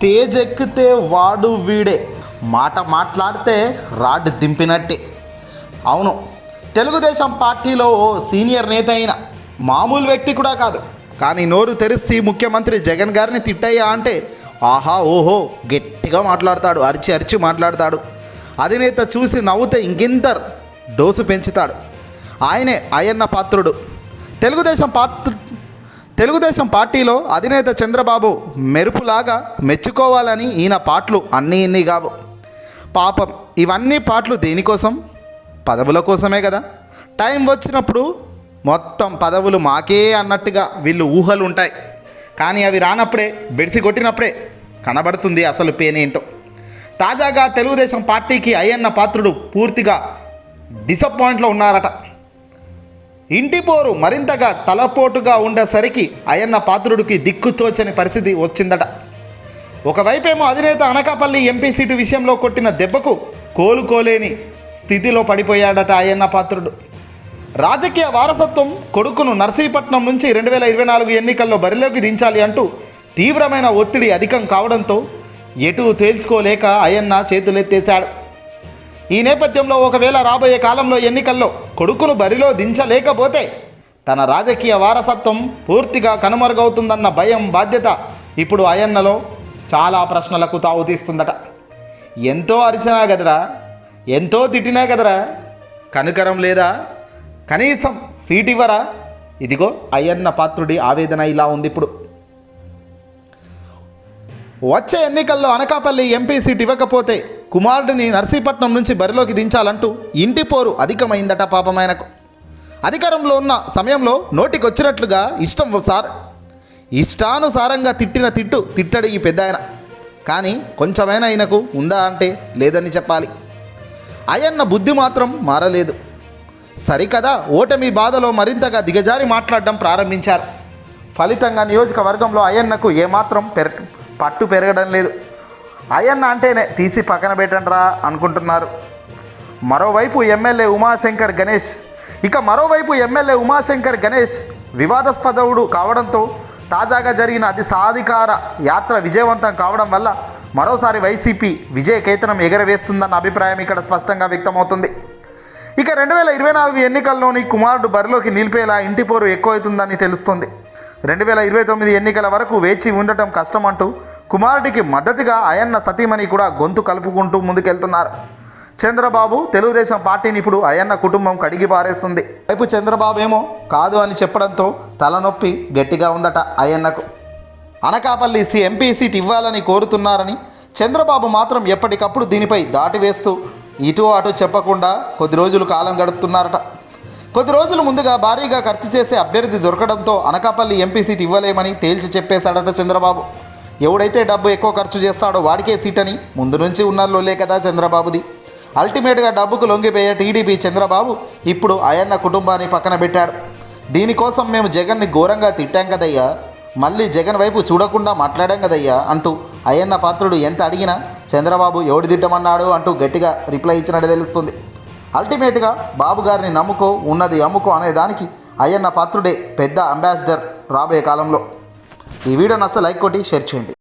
Stage ఎక్కితే వాడు వీడే. మాట మాట్లాడితే రాడ్ దింపినట్టే. అవును తెలుగుదేశం పార్టీలో ఓ సీనియర్ నేత అయిన మామూలు వ్యక్తి కూడా కాదు. కానీ నోరు తెరిచి ముఖ్యమంత్రి జగన్ గారిని తిట్టయ్యా అంటే ఆహా ఓహో గట్టిగా మాట్లాడతాడు అరిచి అరిచి మాట్లాడతాడు. అధినేత చూసి నవ్వుతే ఇంకింత డోసు పెంచుతాడు. ఆయనే అయ్యన్న పాత్రుడు. తెలుగుదేశం పాత్ర తెలుగుదేశం పార్టీలో అధినేత చంద్రబాబు మెరుపులాగా మెచ్చుకోవాలని ఈయన పాటలు అన్నీ ఇన్ని కావు. పాపం ఇవన్నీ పాటలు దేనికోసం? పదవుల కోసమే కదా. టైం వచ్చినప్పుడు మొత్తం పదవులు మాకే అన్నట్టుగా వీళ్ళు ఊహలు ఉంటాయి. కానీ అవి రానప్పుడే బెడిసి కొట్టినప్పుడే కనబడుతుంది అసలు పేనేంటో. తాజాగా తెలుగుదేశం పార్టీకి అయ్యన్న పాత్రుడు పూర్తిగా డిసప్పాయింట్లో ఉన్నారట. ఇంటి పోరు మరింతగా తలపోటుగా ఉండేసరికి అయ్యన్న పాత్రుడికి దిక్కుతోచని పరిస్థితి వచ్చిందట. ఒకవైపేమో అధినేత అనకాపల్లి ఎంపీ సీటు విషయంలో కొట్టిన దెబ్బకు కోలుకోలేని స్థితిలో పడిపోయాడట అయ్యన్న పాత్రుడు. రాజకీయ వారసత్వం కొడుకును నర్సీపట్నం నుంచి రెండు వేల ఇరవై నాలుగు ఎన్నికల్లో బరిలోకి దించాలి అంటూ తీవ్రమైన ఒత్తిడి అధికం కావడంతో ఎటు తేల్చుకోలేక అయ్యన్న చేతులెత్తేశాడు. ఈ నేపథ్యంలో ఒకవేళ రాబోయే కాలంలో ఎన్నికల్లో కొడుకును బరిలో దించలేకపోతే తన రాజకీయ వారసత్వం పూర్తిగా కనుమరుగవుతుందన్న భయం బాధ్యత ఇప్పుడు అయన్నలో చాలా ప్రశ్నలకు తావుతీస్తుందట ఎంతో అరిచినా కదరా ఎంతో తిట్టినా కదరా కనుకరం లేదా? కనీసం సీట్ ఇవ్వరా ఇదిగో అయ్యన్న పాత్రుడి ఆవేదన ఇలా ఉంది ఇప్పుడు. వచ్చే ఎన్నికల్లో అనకాపల్లి ఎంపీ సీట్ ఇవ్వకపోతే కుమారుడిని నర్సీపట్నం నుంచి బరిలోకి దించాలంటూ ఇంటి పోరు అధికమైందట పాపమైనకు అధికారంలో ఉన్న సమయంలో నోటికొచ్చినట్లుగా ఇష్టం సార్ ఇష్టానుసారంగా తిట్టిన తిట్టు తిట్టడు ఈ పెద్ద ఆయన కానీ కొంచెమైనా ఆయనకు ఉందా అంటే లేదని చెప్పాలి. అయన్న బుద్ధి మాత్రం మారలేదు. సరికదా ఓటమి బాధలో మరింతగా దిగజారి మాట్లాడడం ప్రారంభించారు. ఫలితంగా నియోజకవర్గంలో అయన్నకు ఏమాత్రం పెర పట్టు పెరగడం లేదు. అయ్యన్న అంటేనే తీసి పక్కన పెట్టండిరా అనుకుంటున్నారు. మరోవైపు ఎమ్మెల్యే ఉమాశంకర్ గణేష్ ఇక మరోవైపు ఎమ్మెల్యే ఉమాశంకర్ గణేష్ వివాదాస్పదవుడు కావడంతో తాజాగా జరిగిన అతి సాధికార యాత్ర విజయవంతం కావడం వల్ల మరోసారి వైసీపీ విజయ కేతనం ఎగరవేస్తుందన్న అభిప్రాయం ఇక్కడ స్పష్టంగా వ్యక్తమవుతుంది. ఇక రెండు వేల ఇరవై నాలుగు ఎన్నికల్లోని కుమారుడు బరిలోకి నిలిపేలా ఇంటి పోరు ఎక్కువవుతుందని తెలుస్తుంది. రెండు వేల ఇరవై తొమ్మిది ఎన్నికల వరకు వేచి ఉండటం కష్టమంటూ కుమారుడికి మద్దతుగా అయన్న సతీమణి కూడా గొంతు కలుపుకుంటూ ముందుకెళ్తున్నారు. చంద్రబాబు తెలుగుదేశం పార్టీని ఇప్పుడు అయన్న కుటుంబం కడిగి పారేస్తుంది. వైపు చంద్రబాబు ఏమో కాదు అని చెప్పడంతో తలనొప్పి గట్టిగా ఉందట అయ్యన్నకు అనకాపల్లి సి ఎంపీ సీట్ ఇవ్వాలని కోరుతున్నారని చంద్రబాబు మాత్రం ఎప్పటికప్పుడు దీనిపై దాటి వేస్తూ ఇటు అటు చెప్పకుండా కొద్ది రోజులు కాలం గడుపుతున్నారట. కొద్ది రోజుల ముందుగా భారీగా ఖర్చు చేసే అభ్యర్థి దొరకడంతో అనకాపల్లి ఎంపీ సీట్ ఇవ్వలేమని తేల్చి చెప్పేశాడట చంద్రబాబు. ఎవడైతే డబ్బు ఎక్కువ ఖర్చు చేస్తాడో వాడికే సీట్ అని ముందు నుంచి ఉన్నోళ్ళే కదా చంద్రబాబుది. అల్టిమేట్గా డబ్బుకు లొంగిపోయే టీడీపీ చంద్రబాబు ఇప్పుడు అయన్న కుటుంబాన్ని పక్కన పెట్టాడు. దీనికోసం మేము జగన్ని ఘోరంగా తిట్టాం కదయ్యా. మళ్ళీ జగన్ వైపు చూడకుండా మాట్లాడాం కదయ్యా అంటూ అయ్యన్న పాత్రుడు ఎంత అడిగినా చంద్రబాబు ఎవడు తిట్టమన్నాడు అంటూ గట్టిగా రిప్లై ఇచ్చినట్టు తెలుస్తుంది. అల్టిమేట్గా బాబు గారిని నమ్ముకో ఉన్నది అమ్ముకో అనే దానికి అయ్యన్న పాత్రుడే పెద్ద అంబాసిడర్ రాబోయే కాలంలో. ఈ వీడియో నచ్చితే లైక్ కొట్టి షేర్ చేయండి.